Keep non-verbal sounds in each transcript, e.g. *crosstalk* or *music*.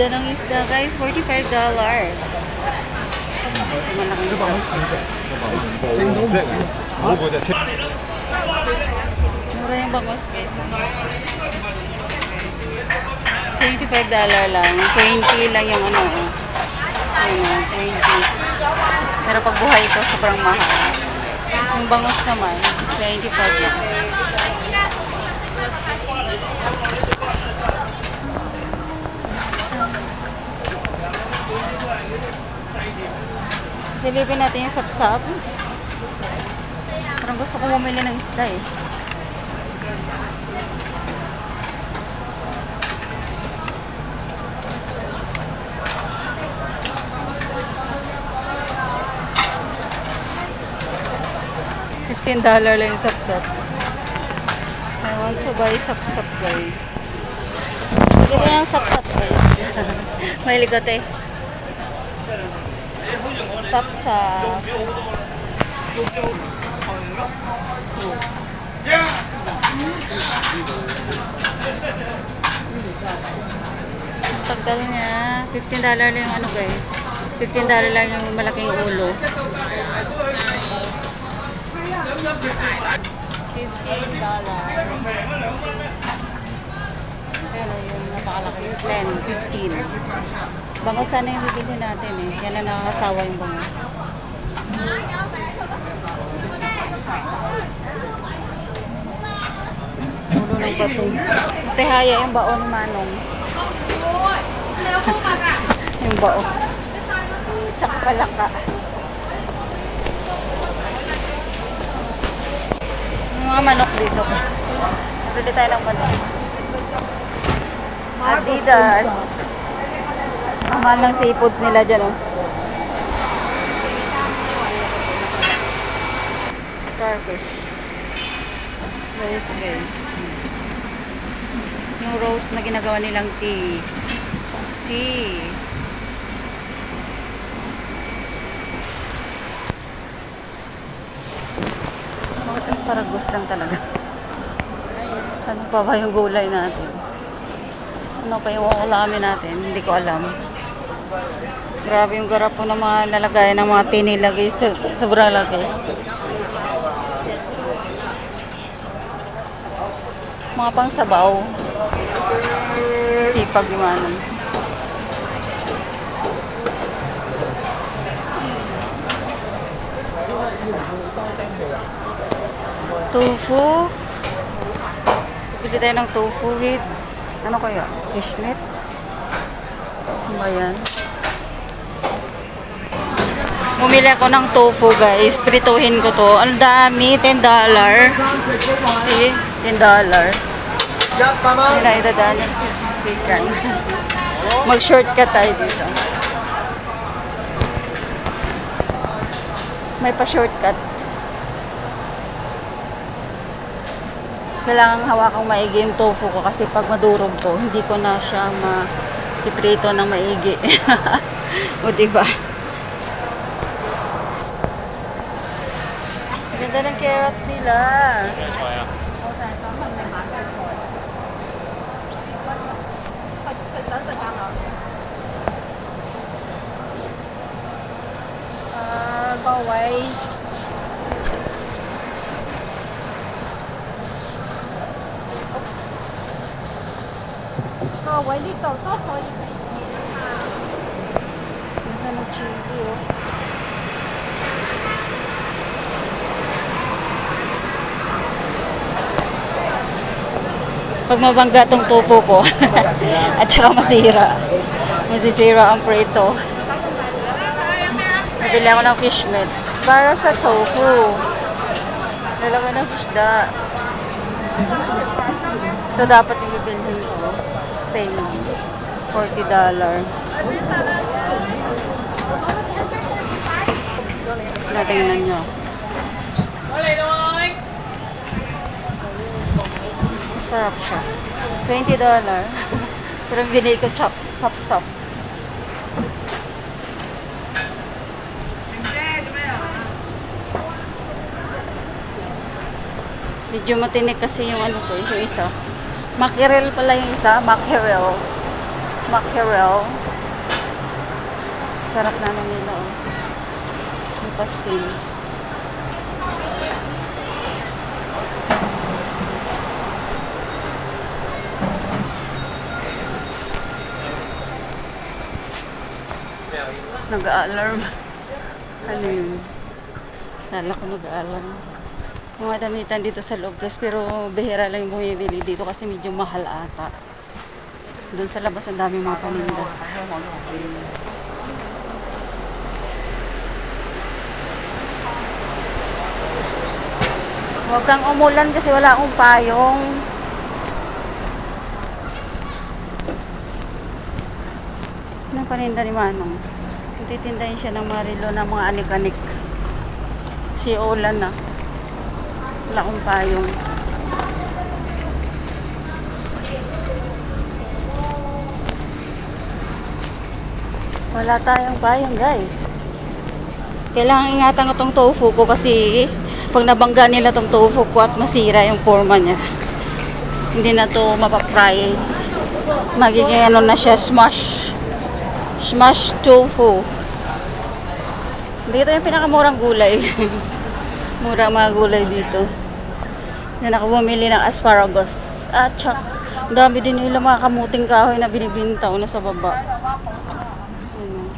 Ganda ng isda guys, $45. Malaking Mura yung bangus guys. $25 lang. 20 lang yung ano. Oh. Ayun, 20. Pero pag buhay ito, sobrang mahal. Yung bangus naman, 25 lang. Silipin natin yung sapsap. Parang gusto ko bumili ng isda eh. $15 lang yung sapsap. I want to buy sapsap guys. Ito yung sapsap guys. *laughs* Mahilig ko te. Sapsap. Ang Tagal niya. $15 lang yung ano guys. $15 lang yung malaking ulo. $15. Pero yung napakalaki. 10, 15. Bango sana yung bibili natin eh. Yan na nakakasawa yung bango. Ulo ng bato. Tihaya yung baon manong. *laughs* yung bao. Tsaka palaka. Yung mga manok dito. Bili tayo ng manok. Adidas. Ang mahal ng seafoods nila dyan, oh. Starfish. Rose, guys. Yung rose na ginagawa nilang tea. Tea. Bakit asparagus lang talaga? Ano pa ba yung gulay natin? Ano pa yung ulamin natin? Hindi ko alam. Grabe yung garap po ng mga lalagayan ng mga tinilagay sa sobrang laki. Mga pang sabaw. Sipag yung ano. Tofu. Bili tayo ng tofu with ano kaya? Fish meat? Ano ba yan? Bumili ako ng tofu guys. Prituhin ko to. Ang dami. $10. See? $10. Yun na itadaan yung sisikan. *laughs* Mag-shortcut tayo dito. May pa-shortcut. Kailangan hawakang maigi yung tofu ko kasi pag madurog to, hindi ko na siya ma-piprito ng maigi. *laughs* o diba? Ganda ng carrots nila. Ờ, go away. Go away đi cầu tốt thôi. Ganda ng chili oh. Pag mabangga tong tupo ko *laughs* at saka masira. Masisira ang prito. Nabili ako ng fish meat para sa tofu. Lalagay ng isda. Ito dapat yung bibilhin ko. Same. $40. Natingnan nyo. Masarap siya. $20. Pero binili ko chop, sap-sap. Medyo matinik kasi yung ano ko, yung isa. Mackerel pala yung isa, mackerel. Mackerel. Sarap na nila, oh. May pastil. Nag-alarm. Ano yun? Lala ko nag-alarm. Mga damitan dito sa loob guys, pero bihira lang yung bumibili dito kasi medyo mahal ata. Doon sa labas ang daming mga paninda. Huwag kang umulan kasi wala akong payong. Anong paninda ni Manong? Titindahin siya ng marilo ng mga anik-anik. Si Olan na. Wala akong payong. Wala tayong payong guys. Kailangan ingatan ko tong tofu ko kasi pag nabangga nila tong tofu ko at masira yung forma niya. Hindi na to mapapry. Magiging ano na siya, smash. Smash tofu. Dito yung pinakamurang gulay. *laughs* Mura mga gulay dito. Yan ako bumili ng asparagus. At tsak, ang dami din nila mga kamuting kahoy na binibintaw na sa baba. Ano.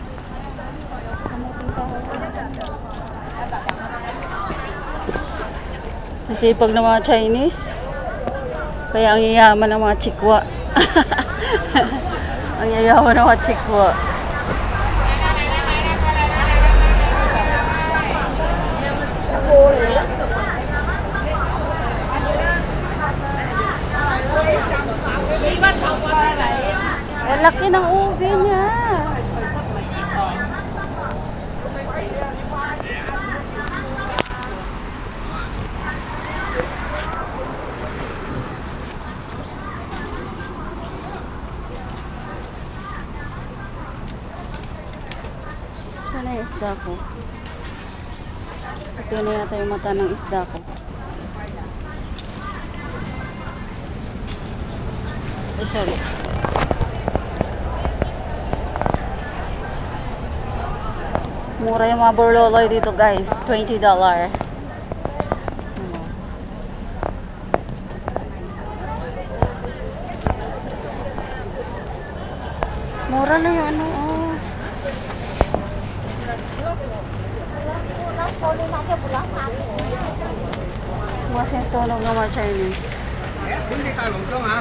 Kasi pag ng mga Chinese, kaya ang yayaman ng mga chikwa. *laughs* ang yayaman ng mga chikwa. Ang laki ng ubi niya. Sana yung isda ko. Ito na yata yung mata ng isda ko. Ay, sorry. Mura yung mga burloloy dito guys. $20. Ano? Mura na yung ano, oh. Masaya sunog ng mga Chinese. Hindi talong ha.